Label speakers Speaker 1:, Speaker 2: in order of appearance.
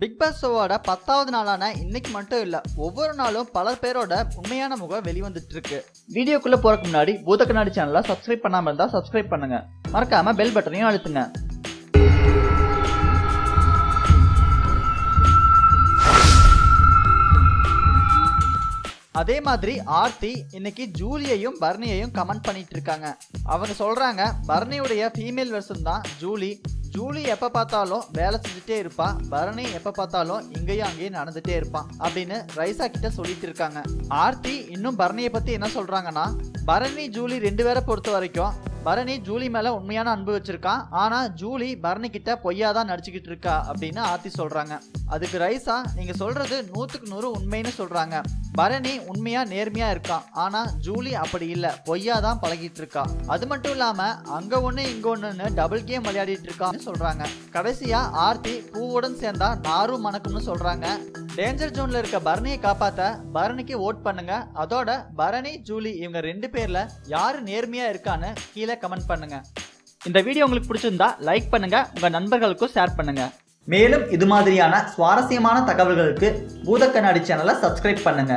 Speaker 1: Big pass ஷோவோட பத்தாவது நாளான இன்னைக்கு மட்டும் இல்ல ஒவ்வொரு நாளும் பல பேரோட உண்மையான முகம் வெளிவந்துட்டு இருக்கு வீடியோக்குள்ள போறதுக்கு முன்னாடி பூத கண்ணாடி சேனலை சப்ஸ்கிரைப் பண்ணாம இருந்தா சப்ஸ்கிரைப் பண்ணுங்க. மறக்காம பெல் பட்டனையும் அழுத்துங்க. அதே மாதிரி ஆர்த்தி இன்னைக்கு ஜூலியையும் பர்னியையும் கமெண்ட் பண்ணிட்டு இருக்காங்க அவங்க சொல்றாங்க பர்னியுடைய ஃபீமேல் வெர்ஷன் தான் ஜூலி. ஜூலி எப்ப பார்த்தாலும் வேலை செஞ்சுட்டே இருப்பா பரணி எப்ப பார்த்தாலும் இங்கேயும் அங்கேயும் நடந்துட்டே இருப்பான் அப்படின்னு ரைசா கிட்ட சொல்லிட்டு இருக்காங்க. ஆர்த்தி இன்னும் பரணியை பத்தி என்ன சொல்றாங்கன்னா பரணி ஜூலி ரெண்டு பேரை பொறுத்த வரைக்கும் பரணி ஜூலி மேல உண்மையான அன்பு வச்சிருக்கான் ஆனா ஜூலி பரணி கிட்ட பொய்யா தான் நடிச்சுக்கிட்டு இருக்கா அப்படின்னு ஆர்த்தி சொல்றாங்க. அதுக்கு ரைசா நீங்க சொல்றது நூத்துக்கு நூறு உண்மைன்னு சொல்றாங்க. பரணி உண்மையா நேர்மையா இருக்கான் ஆனா ஜூலி அப்படி இல்ல. பொய்யா தான் பழகிட்டு இருக்கா. அது மட்டும் இல்லாம அங்க ஒண்ணு இங்க ஒண்ணுன்னு டபுள் கேம் விளையாடிட்டு இருக்கான்னு சொல்றாங்க. கடைசியா ஆர்த்தி பூவுடன் சேர்ந்தா நாரும் மணக்கும்னு சொல்றாங்க. டேஞ்சர் ஜோன்ல இருக்க பரணியை காப்பாத்த பரணிக்கு ஓட் பண்ணுங்க. அதோட பரணி ஜூலி இவங்க ரெண்டு பேர்ல யாரு நேர்மையா இருக்கான்னு கீழே கமெண்ட் பண்ணுங்க. இந்த வீடியோ உங்களுக்கு பிடிச்சிருந்தா லைக் பண்ணுங்க உங்க நண்பர்களுக்கும் ஷேர் பண்ணுங்க. மேலும் இது மாதிரியான சுவாரஸ்யமான தகவல்களுக்கு பூத கண்ணாடி சேனலை சப்ஸ்கிரைப் பண்ணுங்க.